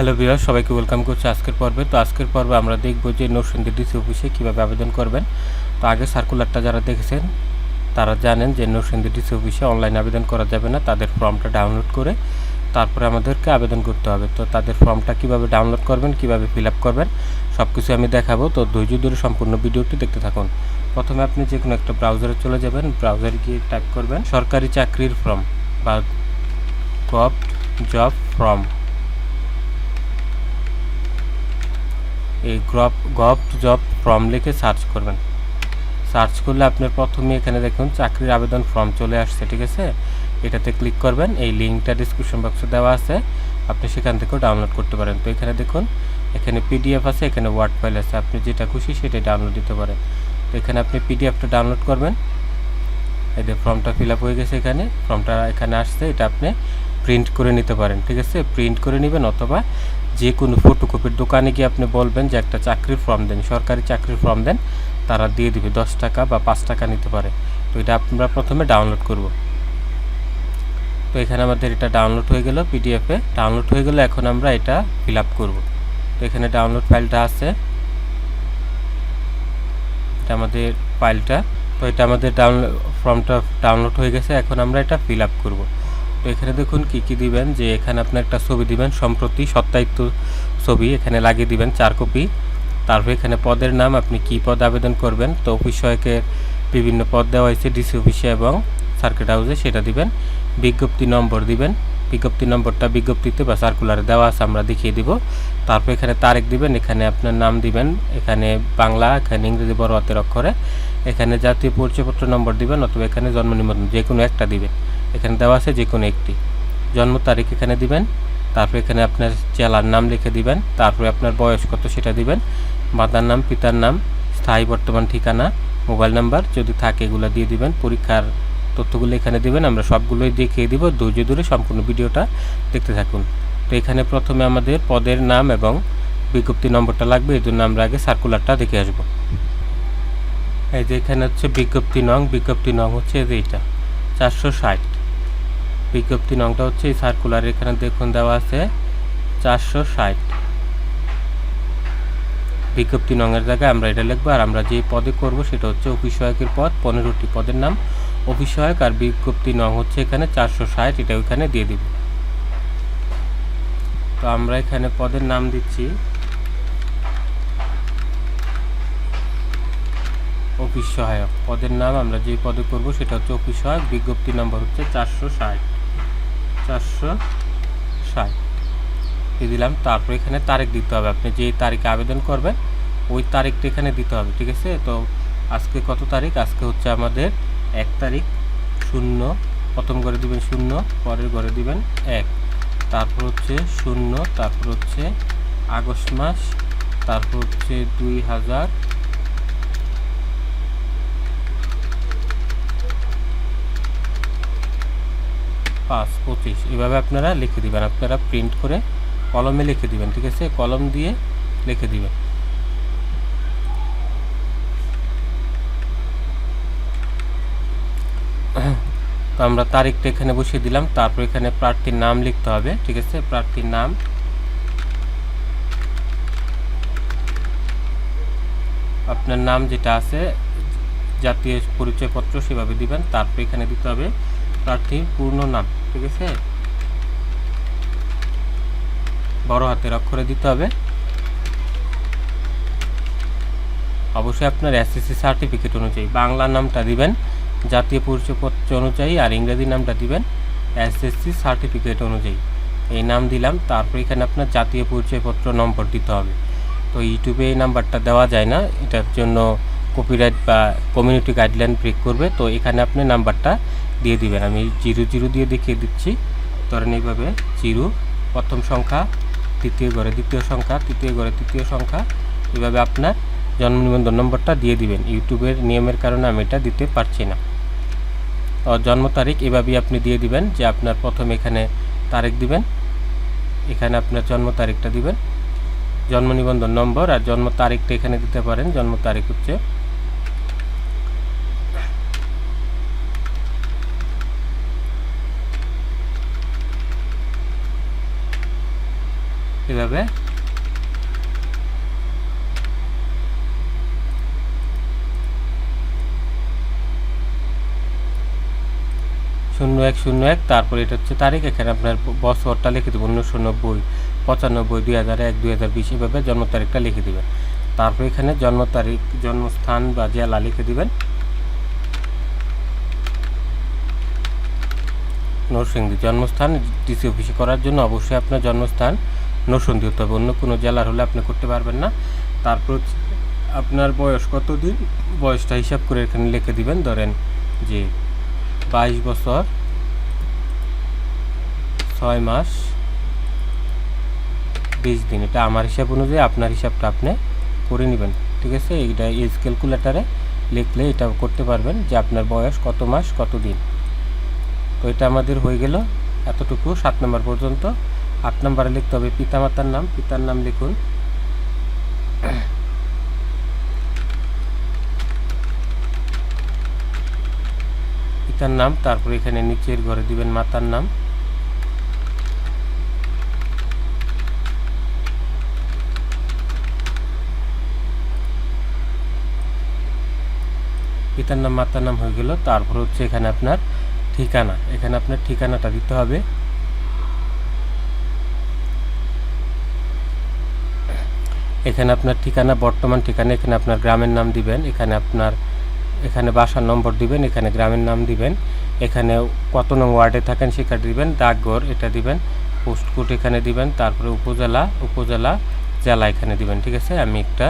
Hello viewer সবাইকে welcome করছি আজকের পর্বে। তো আজকের পর্বে আমরা দেখব যে নরসিংদী ডিসি অফিসে কীভাবে আবেদন করবেন। তো আগে সার্কুলারটা যারা দেখেছেন, তারা জানেন যে নরসিংদী ডিসি অফিসে অনলাইন আবেদন করা যাবে না। তাদের ফর্মটা ডাউনলোড করে তারপরে আমাদেরকে আবেদন করতে হবে। তো তাদের ফর্মটা কীভাবে ডাউনলোড করবেন, কীভাবে ফিল আপ করবেন সব কিছু আমি দেখাবো। তো ধৈর্য ধরে সম্পূর্ণ ভিডিওটি দেখতে থাকুন। প্রথমে আপনি যে কোনো একটা ব্রাউজারে চলে যাবেন। ব্রাউজারে গিয়ে টাইপ করবেন সরকারি চাকরির ফর্ম বা গভ জব ফর্ম এই গ্রপ গভ জব ফর্ম লিখে সার্চ করবেন। সার্চ করলে আপনার প্রথমে এখানে দেখুন, চাকরির আবেদন ফর্ম চলে আসছে, ঠিক আছে? এটাতে ক্লিক করবেন, এই লিঙ্কটা ডিসক্রিপশন বক্সে দেওয়া আছে। আপনি সেখান থেকেও ডাউনলোড করতে পারেন। তো এখানে দেখুন, এখানে পিডিএফ আছে, এখানে ওয়ার্ড ফাইল আছে। আপনি যেটা খুশি সেটাই ডাউনলোড দিতে পারেন। তো এখানে আপনি পিডিএফটা ডাউনলোড করবেন। এই যে ফর্মটা ফিল হয়ে গেছে এখানে। ফর্মটা এখানে আসছে, এটা আপনি প্রিন্ট করে নিতে পারেন, ঠিক আছে? প্রিন্ট করে নেবেন অথবা যে কোনো ফটোকপির দোকানে গিয়ে আপনি বলবেন যে একটা চাকরির ফর্ম দেন, সরকারি চাকরির ফর্ম দেন, তারা দিয়ে দিবে দশ টাকা বা পাঁচ টাকা নিতে পারে। তো এটা আমরা প্রথমে ডাউনলোড করব। তো এখানে আমাদের এটা ডাউনলোড হয়ে গেল পিডিএফে ডাউনলোড হয়ে গেলে এখন আমরা এটা ফিল আপ করব। তো এখানে ডাউনলোড ফাইলটা আছে। এটা আমাদের ফাইলটা তো এটা আমাদের ডাউনলোড ফর্মটা ডাউনলোড হয়ে গেছে। এখন আমরা এটা ফিল আপ করব। এখানে দেখুন কি কি দিবেন, যে এখানে আপনি একটা ছবি দিবেন, সম্প্রতি সত্যায়িত ছবি, এখানে লাগিয়ে দিবেন চার কপি। তারপর এখানে পদের নাম, আপনি কি পদ আবেদন করবেন, তো অফিস বিভিন্ন পদ দেওয়া হয়েছে, ডিসি অফিসে এবং সার্কিট হাউসে, সেটা দিবেন। বিজ্ঞপ্তি নম্বর দিবেন, বিজ্ঞপ্তি নম্বরটা বিজ্ঞপ্তিতে বা সার্কুলারে দেওয়া আছে, আমরা দেখিয়ে দিব। তারপর এখানে তারিখ দিবেন, এখানে আপনার নাম দিবেন, এখানে বাংলা, এখানে ইংরেজি বড় হাতের অক্ষরে, এখানে জাতীয় পরিচয়পত্র নম্বর দিবেন, অথবা এখানে জন্ম নিবন্ধন যে কোনো একটা দিবেন। এখানে দেওয়া আছে যে কোনো একটি। জন্ম তারিখ এখানে দিবেন, তারপর এখানে আপনার জেলার নাম লিখে দিবেন, তারপরে আপনার বয়স কত সেটা দিবেন, মাতার নাম, পিতার নাম, স্থায়ী বর্তমান ঠিকানা, মোবাইল নাম্বার, যদি থাকে এগুলো দিয়ে দিবেন, পরীক্ষার তথ্যগুলো এখানে দিবেন, আমরা সবগুলোই দেখিয়ে দিব, ধৈর্য ধরে সম্পূর্ণ ভিডিওটা দেখতে থাকুন। তো এখানে প্রথমে আমাদের পদের নাম এবং বিজ্ঞপ্তি নম্বরটা লাগবে এই জন্য আমরা আগে সার্কুলারটা দেখে আসব। এই যে এখানে হচ্ছে বিজ্ঞপ্তি নং বিজ্ঞপ্তি নং হচ্ছে এইটা, চারশো ষাট। বিজ্ঞপ্তি নংটা হচ্ছে এই সার্কুলার এখানে দেখুন দেওয়া আছে চারশো ষাট। বিজ্ঞপ্তি নংয়ের জায়গায় আমরা এটা লিখব আর আমরা যে পদে করব সেটা হচ্ছে অফিস সহায়কের পদ, পনেরোটি পদের নাম। অফিস সহায়ক আর বিজ্ঞপ্তি নং হচ্ছে এখানে চারশো ষাট, এটা ওইখানে দিয়ে দিব। তো আমরা এখানে পদের নাম দিচ্ছি অফিস সহায়ক পদের নাম আমরা যে পদে করব সেটা হচ্ছে অফিস সহায়ক বিজ্ঞপ্তি নম্বর হচ্ছে চারশো ষাট। চারশো ষাট। দিয়ে দিলাম, তারপর এখানে তারিখ দিতে হবে। আপনি যে তারিখে আবেদন করবেন, ওই তারিখটা এখানে দিতে হবে, ঠিক আছে? তো আজকে কত তারিখ? আজকে হচ্ছে আমাদের এক তারিখ, শূন্য, প্রথম ঘরে দিবেন শূন্য, পরের ঘরে দিবেন এক। তারপর হচ্ছে শূন্য, তারপর হচ্ছে আগস্ট মাস, তারপর হচ্ছে দুই হাজার পাঁচ, পঁচিশ, এভাবে আপনারা লিখে দিবেন। আপনারা প্রিন্ট করে কলমে লিখে দিবেন, ঠিক আছে? কলম দিয়ে লিখে দিবেন। তো আমরা তারিখটা এখানে বসিয়ে দিলাম। তারপর এখানে প্রার্থীর নাম লিখতে হবে, ঠিক আছে? প্রার্থীর নাম। আপনার নাম যেটা আছে, জাতীয় পরিচয়পত্র সেভাবে দিবেন। তারপর এখানে দিতে হবে প্রার্থীর পূর্ণ নাম। ঠিক আছে? বড় হাতের অক্ষরে দিতে হবে। অবশ্যই আপনার এসএসসি সার্টিফিকেট অনুযায়ী বাংলা নামটা দিবেন, জাতীয় পরিচয়পত্র অনুযায়ী আর ইংরেজি নামটা দিবেন এসএসসি সার্টিফিকেট অনুযায়ী। এই নাম দিলাম, তারপর এখানে আপনার জাতীয় পরিচয়পত্র নম্বর দিতে হবে। তো ইউটিউবে এই নাম্বারটা দেওয়া যায় না, এটার জন্য কপিরাইট বা কমিউনিটি গাইডলাইন ব্রেক করবে। তো এখানে আপনি নাম্বারটা দিয়ে দিবেন। আমি জিরো জিরো দিয়ে দেখিয়ে দিচ্ছি। ধরেন এইভাবে জিরো, প্রথম সংখ্যা, তৃতীয় ঘরে দ্বিতীয় সংখ্যা, তৃতীয় ঘরে তৃতীয় সংখ্যা। এভাবে আপনার জন্ম নিবন্ধন নম্বরটা দিয়ে দিবেন। ইউটিউবের নিয়মের কারণে আমি এটা দিতে পারছি না। জন্ম তারিখ এভাবেই আপনি দিয়ে দিবেন যে আপনার প্রথম এখানে তারিখ দিবেন, এখানে আপনার জন্ম তারিখটা দিবেন। জন্ম নিবন্ধন নম্বর আর জন্ম তারিখটা এখানে দিতে পারেন। জন্ম তারিখ হচ্ছে এভাবে শূন্য এক শূন্য এক, তারপর এটা হচ্ছে তারিখ। এখানে আপনার বছরটা লিখে দেবেন উনিশশো নব্বই, পঁচানব্বই, দুই হাজার এক, দুই হাজার বিশ, এভাবে জন্ম তারিখটা লিখে দিবেন। তারপর এখানে জন্ম তারিখ, জন্মস্থান বা জেলা লিখে দিবেন। নরসিংদী জন্মস্থান, ডিসি অফিসে করার জন্য অবশ্যই আপনার জন্মস্থান। নরসিংদী হতে হবে, অন্য কোনো জেলার হলে আপনি করতে পারবেন না। তারপর আপনার বয়স কত দিন বয়সটা হিসাব করে এখানে লিখে দিবেন, ধরেন যে বাইশ বছর, ছয় মাস, বিশ দিন। এটা আমার হিসাব অনুযায়ী আপনার হিসাবটা আপনি করে নেবেন, ঠিক আছে? এইটা এজ ক্যালকুলেটারে লিখলে এটা করতে পারবেন যে আপনার বয়স কত মাস, কত দিন। তো এটা আমাদের হয়ে গেল এতটুকু। সাত নম্বর পর্যন্ত আট নম্বরে লিখতে হবে। পিতামাতার নাম, পিতার নাম লিখুন। পিতার নাম, তারপর এখানে নিচের ঘরে দিবেন মাতার নাম। পিতার নাম, মাতার নাম হয়ে গেল। তারপর হচ্ছে এখানে আপনার ঠিকানা। এখানে আপনার ঠিকানাটা দিতে হবে। এখানে আপনার ঠিকানা, বর্তমান ঠিকানা, এখানে আপনার গ্রামের নাম দিবেন, এখানে আপনার, এখানে বাসার নম্বর দিবেন, এখানে গ্রামের নাম দিবেন, এখানে কত নং ওয়ার্ডে থাকেন সেটা দিবেন, ডাকঘর এটা দিবেন পোস্টকোড এখানে দিবেন, তারপরে উপজেলা উপজেলা, জেলা এখানে দিবেন, ঠিক আছে? আমি একটা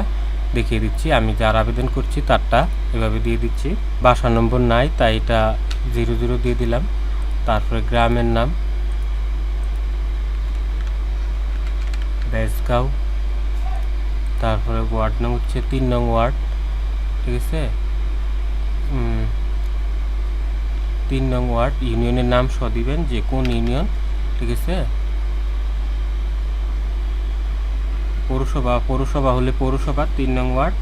দেখিয়ে দিচ্ছি, আমি যার আবেদন করছি তারটা এভাবে দিয়ে দিচ্ছি। বাসার নম্বর নাই, তাই এটা জিরো জিরো দিয়ে দিলাম, তারপরে গ্রামের নাম বেসগাঁও তারপরে ওয়ার্ড নাম হচ্ছে তিন নং ওয়ার্ড ঠিক আছে? তিন নং ওয়ার্ড ইউনিয়নের নাম সহ দিবেন, যে কোন ইউনিয়ন ঠিক আছে? পৌরসভা পৌরসভা হলে পৌরসভা, তিন নং ওয়ার্ড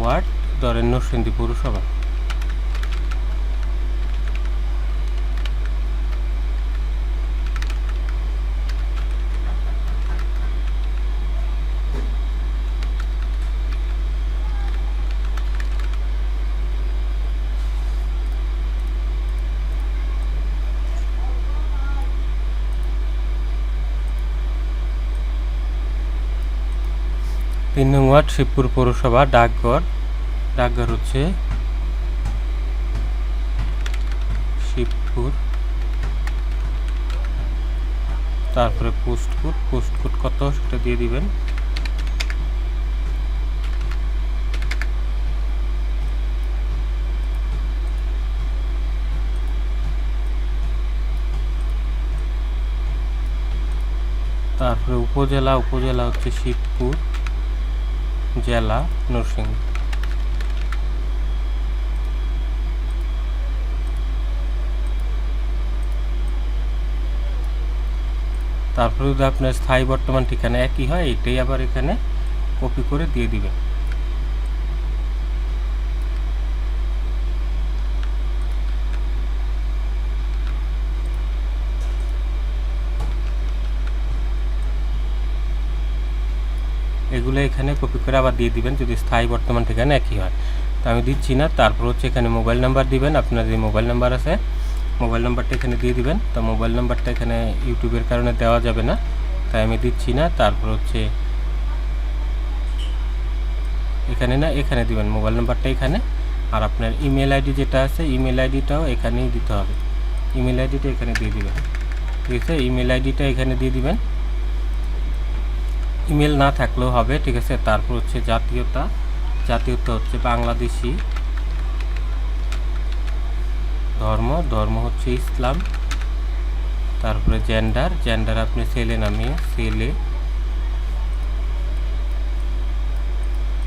ওয়ার্ড ধরেন নরসিংদী পৌরসভা। তিন নং ওয়ার্ড, শিবপুর পৌরসভা, ডাকঘর। ডাকঘর হচ্ছে শিবপুর। তারপরে পোস্ট কোড পোস্ট কোড কত সেটা দিয়ে দিবেন। তারপরে উপজেলা উপজেলা হচ্ছে শিবপুর। জেলা নরসিংদী তারপরে যদি আপনার স্থায়ী বর্তমান ঠিকানা একই হয়, এটাই আবার এখানে কপি করে দিয়ে দিবেন। এগুলো এখানে কপি করে আবার দিয়ে দিবেন, যদি স্থায়ী বর্তমান ঠিকানা একই হয়। তো আমি দিচ্ছি না, তারপর হচ্ছে এখানে মোবাইল নাম্বার দিবেন, আপনার যে মোবাইল নাম্বার আছে মোবাইল নাম্বারটা এখানে দিয়ে দিবেন। তো মোবাইল নাম্বারটা এখানে ইউটিউবের কারণে দেওয়া যাবে না, তাই আমি দিচ্ছি না, তারপর হচ্ছে এখানে না, এখানে দিবেন মোবাইল নাম্বারটা এখানে। আর আপনার ইমেল আইডি যেটা আছে ইমেল আইডিটাও এখানেই দিতে হবে। ইমেল আইডিটা এখানে দিয়ে দিবেন। ঠিক আছে ইমেল আইডিটা এখানে দিয়ে দিবেন। ইমেল না থাকলেও হবে, ঠিক আছে? তারপর হচ্ছে জাতীয়তা জাতীয়তা হচ্ছে বাংলাদেশি ধর্ম ধর্ম হচ্ছে ইসলাম, তারপরে জেন্ডার জেন্ডার আপনি ছেলে নামিয়ে ছেলে।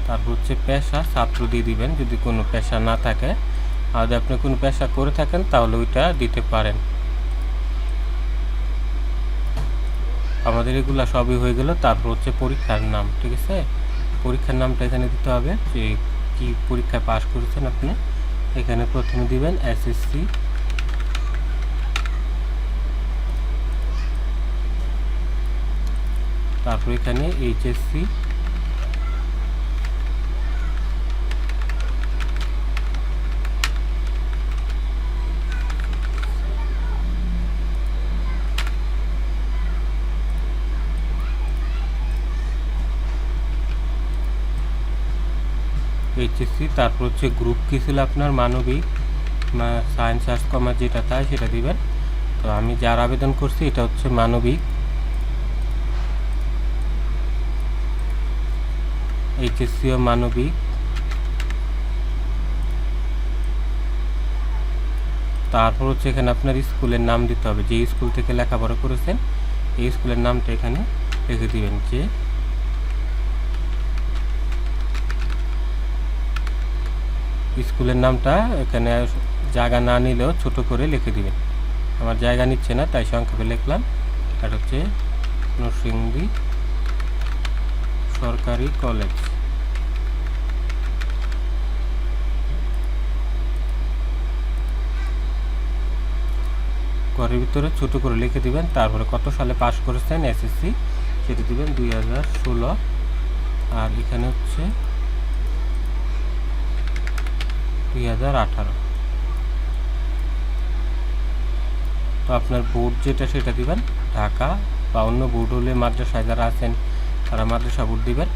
তারপর হচ্ছে পেশা, ছাত্র দিয়ে দিবেন, যদি কোনো পেশা না থাকে। আর আপনি কোনো পেশা করে থাকেন, তাহলে ওইটা দিতে পারেন। আমাদের এগুলো সবই হয়ে গেল। তারপর হচ্ছে পরীক্ষার নাম, ঠিক আছে? পরীক্ষার নামটা এখানে দিতে হবে যে কি পরীক্ষায় পাশ করেছেন আপনি। এখানে প্রথমে দিবেন এসএসসি তারপর এখানে এইচএসসি এইচএসসি, তারপর হচ্ছে গ্রুপ কী ছিল আপনার? মানবিক সায়েন্স আর্টস কমার্স যেটা চাই সেটা দিবেন। তো আমি যার আবেদন করছি এটা হচ্ছে মানবিক। এইচএসসি ও মানবিক। তারপর হচ্ছে এখানে আপনার স্কুলের নাম দিতে হবে। যে স্কুল থেকে লেখাপড়া করেছেন, এই স্কুলের নামটা এখানে রেখে দিবেন যে স্কুলের নামটা এখানে জায়গা না নিলেও ছোট করে লিখে দিবেন। আমার জায়গা নিচ্ছে না, তাই সংক্ষেপে লিখলাম। এটা হচ্ছে নরসিংদী সরকারি কলেজ। ঘরের ভিতরে ছোট করে লিখে দিবেন, তারপরে কত সালে পাশ করেছেন এসএসসি, সেটা দিবেন দুই হাজার ষোলো। আর এখানে হচ্ছে দুই হাজার আঠারো। তো আপনার বোর্ড যেটা সেটা দিবেন, ঢাকা বা অন্য বোর্ড হলে মাদ্রাসায় যারা আছেন, তারা মাদ্রাসা বোর্ড দিবেন।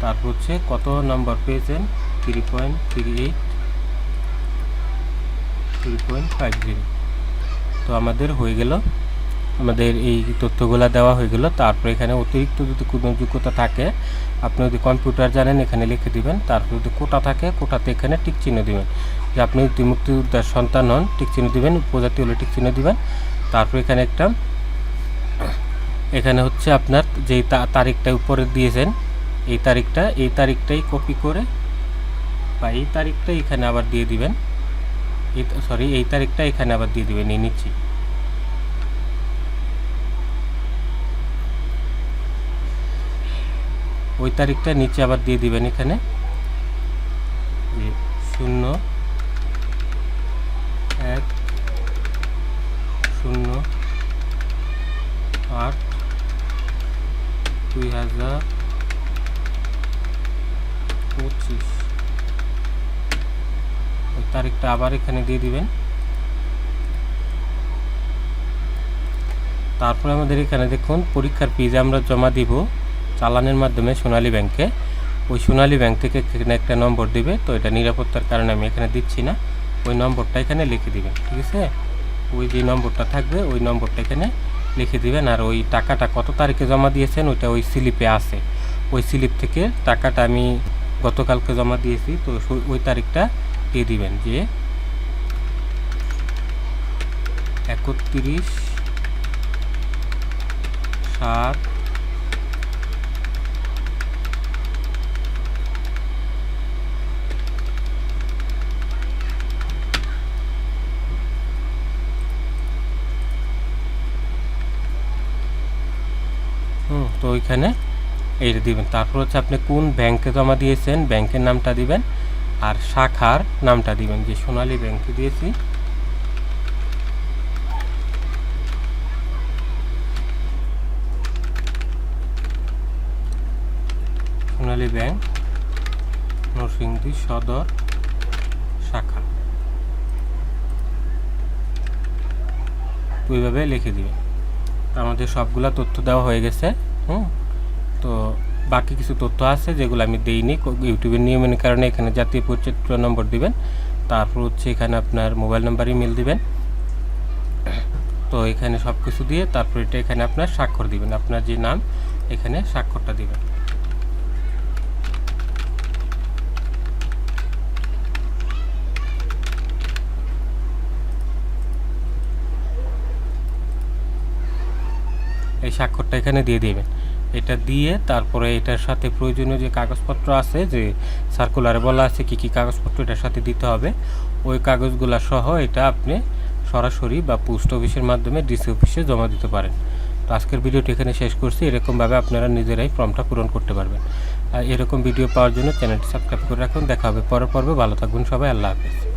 তারপর হচ্ছে কত নম্বর পেয়েছেন? Three point three eight three point five zero তো আমাদের হয়ে গেল আমাদের এই তথ্যগুলো দেওয়া হয়ে গেল। তারপর এখানে অতিরিক্ত যদি কোনো যোগ্যতা থাকে, আপনি যদি কম্পিউটার জানেন, এখানে লিখে দিবেন। তারপর যদি কোটা থাকে, কোটাতে এখানে টিক চিহ্ন দিবেন। যে আপনি যদি মুক্তিযোদ্ধার সন্তান হন, টিক চিহ্ন দিবেন, উপজাতি হলে টিক চিহ্ন দিবেন। তারপর এখানে একটা, এখানে হচ্ছে আপনার যেই তারিখটা উপরে দিয়েছেন, এই তারিখটা, এই তারিখটাই কপি করে বা এই তারিখটা এখানে আবার দিয়ে দিবেন। এই সরি এই তারিখটা এখানে আবার দিয়ে দিবেন, এই নিচ্ছি ওই তারিখটা নিচে আবার দিয়ে দিবেন এখানে। শূন্য, এক, শূন্য, আট, দুই হাজার পঁচিশ। ওই তারিখটা আবার এখানে দিয়ে দিবেন। তারপরে আমাদের এখানে দেখুন, পরীক্ষার ফিজ আমরা জমা দিব। চালানের মাধ্যমে সোনালী ব্যাংকে। ওই সোনালী ব্যাংক থেকে এখানে একটা নম্বর দিবে, তো এটা নিরাপত্তার কারণে আমি এখানে দিচ্ছি না। ওই নম্বরটা এখানে লিখে দিবেন ঠিক আছে? ওই যে নম্বরটা থাকবে, ওই নম্বরটা এখানে লিখে দিবেন। আর ওই টাকাটা কত তারিখে জমা দিয়েছেন, ওইটা ওই স্লিপে আছে। ওই স্লিপ থেকে টাকাটা আমি গতকালকে জমা দিয়েছি, তো ওই তারিখটা দিয়ে দিবেন যে একত্রিশ সাত হুম তো ওইখানে এইটা দিবেন। তারপর হচ্ছে আপনি কোন ব্যাংকে জমা দিয়েছেন, ব্যাংকের নামটা দিবেন আর শাখার নামটা দিবেন। যে সোনালী ব্যাংকে দিয়েছি। সোনালী ব্যাংক, নরসিংদী সদর, শাখা। ওইভাবে লিখে দিবেন। আমাদের সবগুলা তথ্য দেওয়া হয়ে গেছে। হুম। তো বাকি কিছু তথ্য আছে যেগুলো আমি দিইনি ইউটিউবের নিয়মের কারণে এখানে জাতীয় পরিচয় নম্বর দিবেন। তারপর হচ্ছে এখানে আপনার মোবাইল নাম্বার, ইমেল দিবেন। তো এখানে সব কিছু দিয়ে তারপর এটা এখানে আপনার স্বাক্ষর দিবেন। আপনার যে নাম, এখানে স্বাক্ষরটা দিবেন। এই স্বাক্ষরটা এখানে দিয়ে দেবেন। এটা দিয়ে তারপরে এটার সাথে প্রয়োজনীয় যে কাগজপত্র আছে, যে সার্কুলারে বলা আছে কি কি কাগজপত্র, এটার সাথে দিতে হবে। ওই কাগজগুলা সহ এটা আপনি সরাসরি বা পোস্ট অফিসের মাধ্যমে ডিসি অফিসে জমা দিতে পারেন। তো আজকের ভিডিওটি এখানে শেষ করছি। এরকমভাবে আপনারা নিজেরাই ফর্মটা পূরণ করতে পারবেন। আর এরকম ভিডিও পাওয়ার জন্য চ্যানেলটি সাবস্ক্রাইব করে রাখুন। দেখা হবে পরের পর্বে। ভালো থাকবেন সবাই। আল্লাহ হাফেজ।